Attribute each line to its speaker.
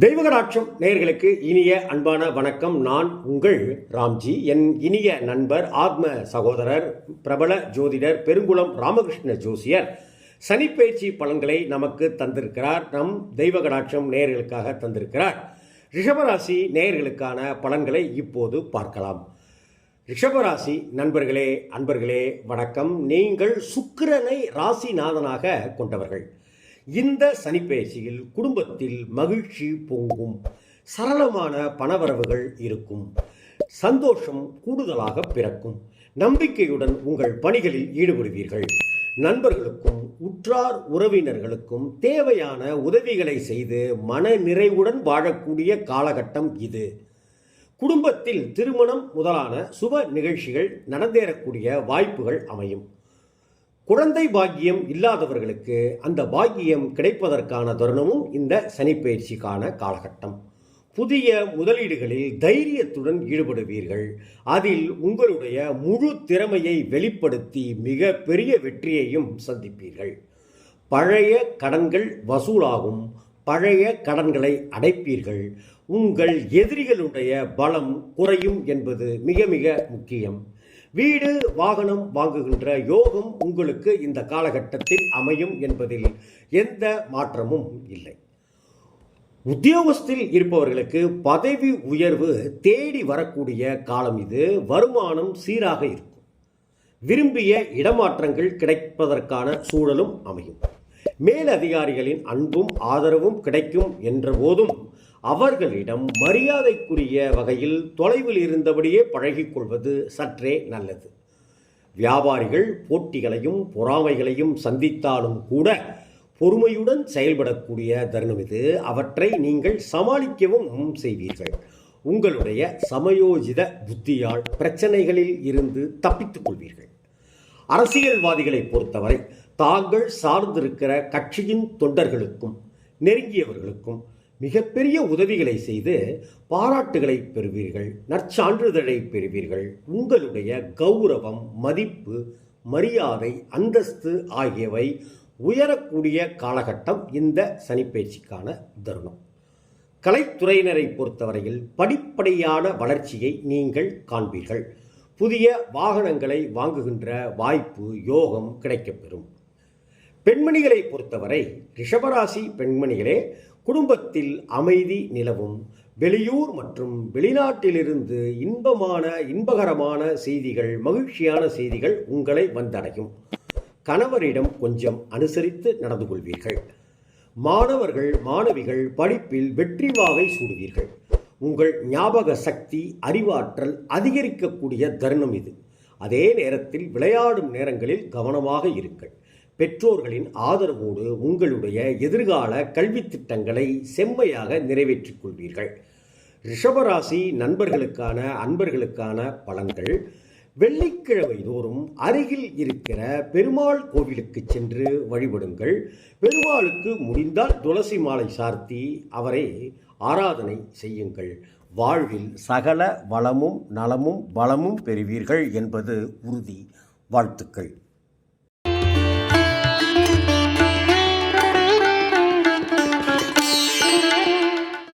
Speaker 1: தெய்வகடாட்சம் நேயர்களுக்கு இனிய அன்பான வணக்கம். நான் உங்கள் ராம்ஜி. என் இனிய நண்பர் ஆத்ம சகோதரர் பிரபல ஜோதிடர் பெருங்குளம் ராமகிருஷ்ண ஜோசியர். சனிப்பயிற்சி பலன்களை நமக்கு தந்திருக்கிறார். நம் தெய்வகடாட்சம் நேயர்களுக்காக தந்திருக்கிறார். ரிஷபராசி நேயர்களுக்கான பலன்களை இப்போது பார்க்கலாம். ரிஷபராசி நண்பர்களே அன்பர்களே வணக்கம். நீங்கள் சுக்கிரனை ராசிநாதனாக கொண்டவர்கள். இந்த சனிப்பெயர்ச்சியில் குடும்பத்தில் மகிழ்ச்சி பொங்கும். சரளமான பணவரவுகள் இருக்கும். சந்தோஷம் கூடுதலாக பிறக்கும். நம்பிக்கையுடன் உங்கள் பணிகளில் ஈடுபடுவீர்கள். நண்பர்களுக்கும் உற்றார் உறவினர்களுக்கும் தேவையான உதவிகளை செய்து மன நிறைவுடன் வாழக்கூடிய காலகட்டம் இது. குடும்பத்தில் திருமணம் முதலான சுப நிகழ்ச்சிகள் நடந்தேறக்கூடிய வாய்ப்புகள் அமையும். குழந்தை பாக்கியம் இல்லாதவர்களுக்கு அந்த பாக்கியம் கிடைப்பதற்கான தருணமும் இந்த சனிப்பயிற்சிக்கான காலகட்டம். புதிய முதலீடுகளில் தைரியத்துடன் ஈடுபடுவீர்கள். அதில் உங்களுடைய முழு திறமையை வெளிப்படுத்தி மிக பெரிய வெற்றியையும் சந்திப்பீர்கள். பழைய கடன்கள் வசூலாகும். பழைய கடன்களை அடைப்பீர்கள். உங்கள் எதிரிகளுடைய பலம் குறையும் என்பது மிக மிக முக்கியம். வீடு வாகனம் வாங்குகின்ற யோகம் உங்களுக்கு இந்த காலகட்டத்தில் அமையும் என்பதில் எந்த மாற்றமும் இல்லை. உத்தியோகஸ்தில் இருப்பவர்களுக்கு பதவி உயர்வு தேடி வரக்கூடிய காலம் இது. வருமானம் சீராக இருக்கும். விரும்பிய இடமாற்றங்கள் கிடைப்பதற்கான சூழலும் அமையும். மேலதிகாரிகளின் அன்பும் ஆதரவும் கிடைக்கும் என்ற போதும் அவர்களிடம் மரியாதைக்குரிய வகையில் தொலைவில் இருந்தபடியே பழகிக்கொள்வது சற்றே நல்லது. வியாபாரிகள் போட்டிகளையும் பொறாமைகளையும் சந்தித்தாலும் கூட பொறுமையுடன் செயல்படக்கூடிய தருணம் இது. அவற்றை நீங்கள் சமாளிக்கவும் செய்வீர்கள். உங்களுடைய சமயோஜித புத்தியால் பிரச்சனைகளில் இருந்து தப்பித்துக் கொள்வீர்கள். அரசியல்வாதிகளை பொறுத்தவரை தாங்கள் சார்ந்திருக்கிற கட்சியின் தொண்டர்களுக்கும் நெருங்கியவர்களுக்கும் மிகப்பெரிய உதவிகளை செய்து பாராட்டுகளை பெறுவீர்கள் நற்சான்றிதழை பெறுவீர்கள். உங்களுடைய கௌரவம் மதிப்பு மரியாதை அந்தஸ்து ஆகியவை உயரக்கூடிய காலகட்டம் இந்த சனிப்பயிற்சிக்கான தருணம். கலைத்துறையினரை பொறுத்தவரையில் படிப்படியான வளர்ச்சியை நீங்கள் காண்பீர்கள். புதிய வாகனங்களை வாங்குகின்ற வாய்ப்பு யோகம் கிடைக்கப்பெறும். பெண்மணிகளை பொறுத்தவரை ரிஷபராசி பெண்மணிகளே குடும்பத்தில் அமைதி நிலவும். வெளியூர் மற்றும் வெளிநாட்டிலிருந்து இன்பமான இன்பகரமான செய்திகள் மகிழ்ச்சியான செய்திகள் உங்களை வந்தடையும். கணவரிடம் கொஞ்சம் அனுசரித்து நடந்து கொள்வீர்கள். மாணவர்கள் மாணவிகள் படிப்பில் வெற்றி வாகை சூடுவீர்கள். உங்கள் ஞாபக சக்தி அறிவாற்றல் அதிகரிக்கக்கூடிய தருணம் இது. அதே நேரத்தில் விளையாடும் நேரங்களில் கவனமாக இருங்கள். பெற்றோர்களின் ஆதரவோடு உங்களுடைய எதிர்கால கல்வி திட்டங்களை செம்மையாக நிறைவேற்றிக் கொள்வீர்கள். ரிஷபராசி நண்பர்களுக்கான அன்பர்களுக்கான பலன்கள். வெள்ளிக்கிழமை தோறும் அருகில் இருக்கிற பெருமாள் கோவிலுக்கு சென்று வழிபடுங்கள். பெருமாளுக்கு முடிந்தால் துளசி மாலை சார்த்தி அவரை ஆராதனை செய்யுங்கள். வாழ்வில் சகல வளமும் நலமும் பலமும் பெறுவீர்கள் என்பது உறுதி. வாழ்த்துக்கள்.